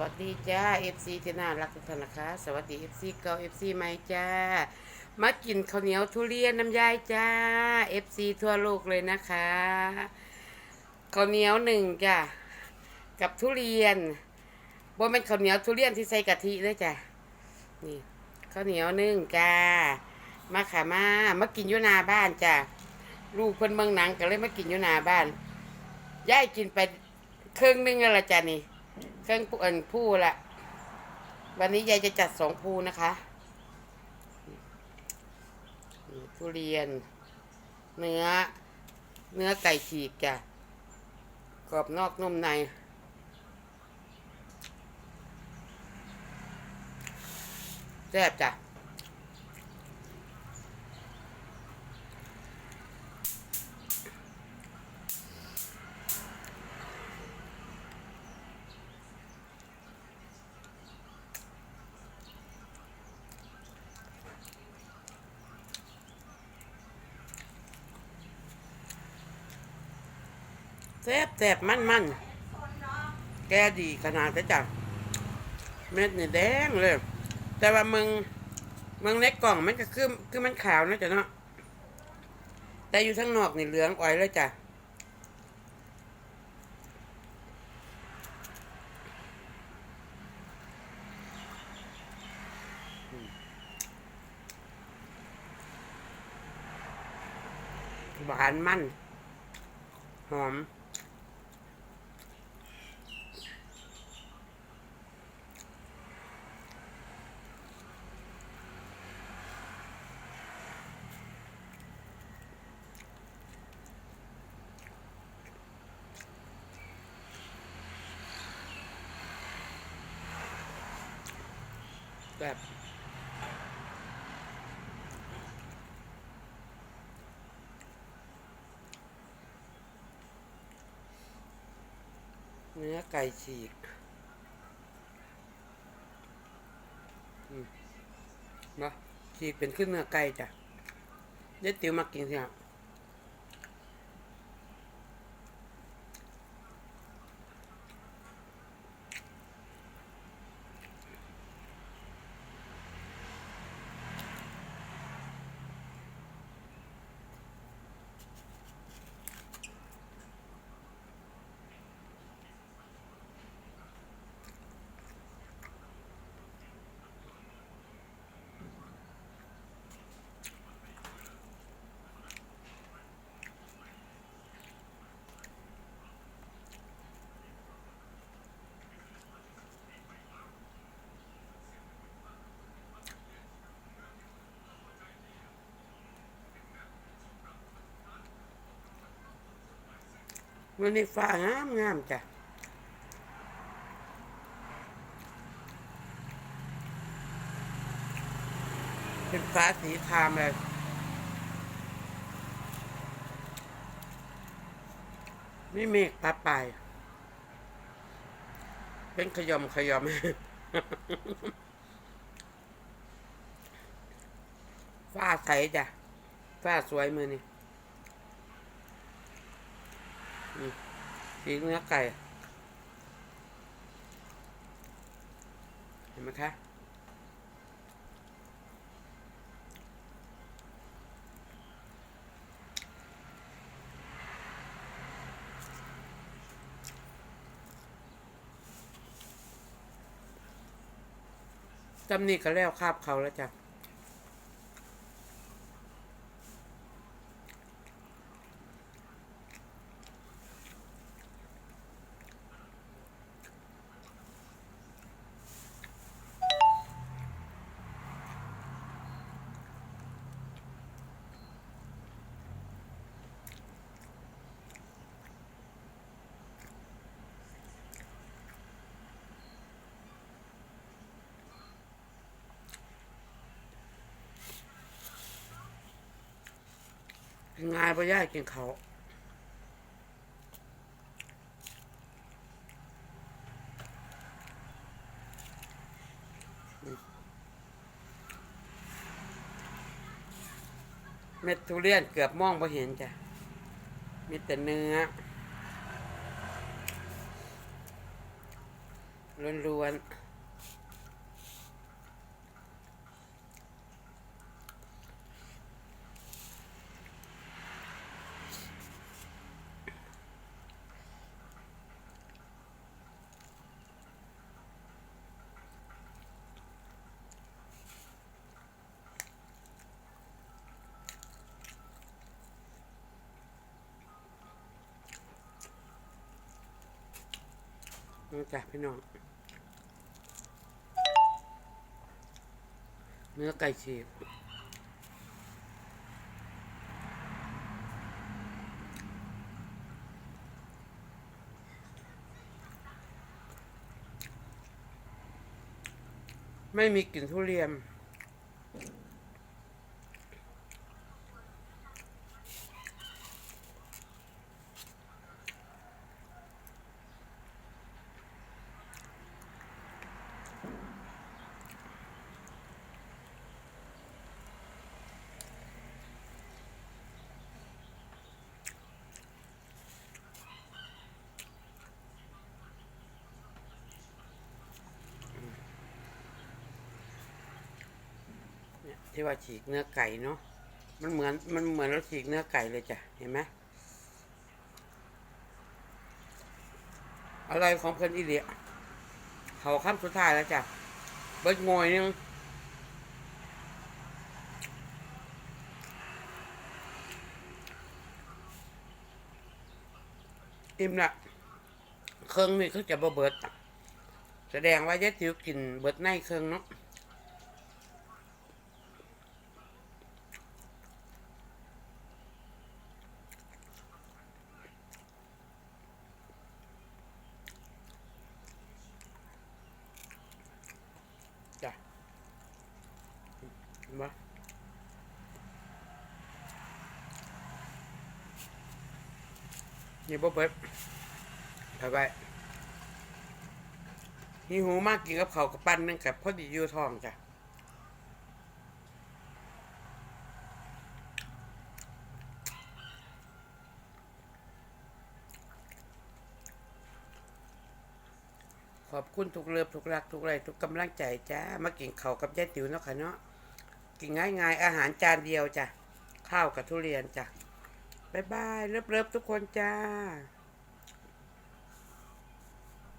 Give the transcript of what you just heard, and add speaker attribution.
Speaker 1: วัสดีจ้า FC ที่น่ารักทุกท่านนะคะสวัสดี FC เก่า FC ใหม่จ้า มากินข้าวเหนียวทุเรียนน้ำยายจ้า FC ทั่วโลกเลยนะคะข้าวเหนียวหนึ่งจ้ากับทุเรียนบ่เป็นข้าวเหนียวทุเรียนที่ใส่กะทิเลยจ้ะนี่ข้าวเหนียวหนึ่งจ้ามาค่ะมามากินอยู่นาบ้านจ้าลูกเพิ่นเมืองหนังก็เลยมากินอยู่นาบ้านยายกินไปครึ่งหนึงแล้วละจ้ะนี่ เครื่องปูอันผู้ละวันนี้ยายจะจัดสองภูนะคะทุเรียน เนื้อ เนื้อไก่ฉีกจ้ะกรอบนอกนุ่มใน แซ่บจ้ะ แซ่บแซ่บมันมันแกดีขนาดนี้จ้ะเม็ดนี่แดงเลย แต่ว่ามึงมึงในกล่องมันก็คือคือมันขาวนะจ๊ะเนาะแต่อยู่ข้งนอกนี่เหลืองอ่อยเลยจ้ะหวานมัน หอม แบบเนื้อไก่ฉีก อืมมาฉีกเป็นขึ้นเนื้อไก่จ้ะเด็ดติ๋วมากินสิครั วันนี้ฟ้างามงามจ้ะเป็นฟ้าสีครามเลยไม่เมฆปลาปลายเป็นขยมขยอมฟ้าใสจ้ะฟ้าสวยมือนี่ อืมสีเนื้อไก่ เห็นไหมคะจำนี่ก็แล้วคาบเขาแล้วจ้ะ ง่ายปย่ายกินเขาเม็ดทุเรียนเกือบมองไ่เห็นจ้ะ มีแต่เนื้อล้วนๆ นี่จ้ะพี่น้อง เนื้อไก่ฉีกไม่มีกลิ่นทุเรียน ที่ว่าฉีกเนื้อไก่เนาะมันเหมือนมันเหมือนเราฉีกเนื้อไก่เลยจ้ะเห็นไหมอะไรของเพิ่นอีเดียเขาคำสุดท้ายแล้วจ้ะเบิดงอยนึงอิ่มละเครื่องนี่คือจะบเบิด แสดงว่ายายติ๋วกินเบิดในเครื่องเนาะ เห็นปะนี่บ่เบิดไปไปหิวมากกินกับเขากับปั้นนึงกับพอดีอยู่ท้องจ้ะขอบคุณทุกเลือบทุกรักทุกไรทุกกำลังใจจ้า มากินเขากับยายติ๋วเนาะค่ะเนาะ กินง่ายๆ อาหารจานเดียวจ้ะ ข้าวกับทุเรียนจ้ะ บ๊ายบาย เลิฟๆทุกคนจ้า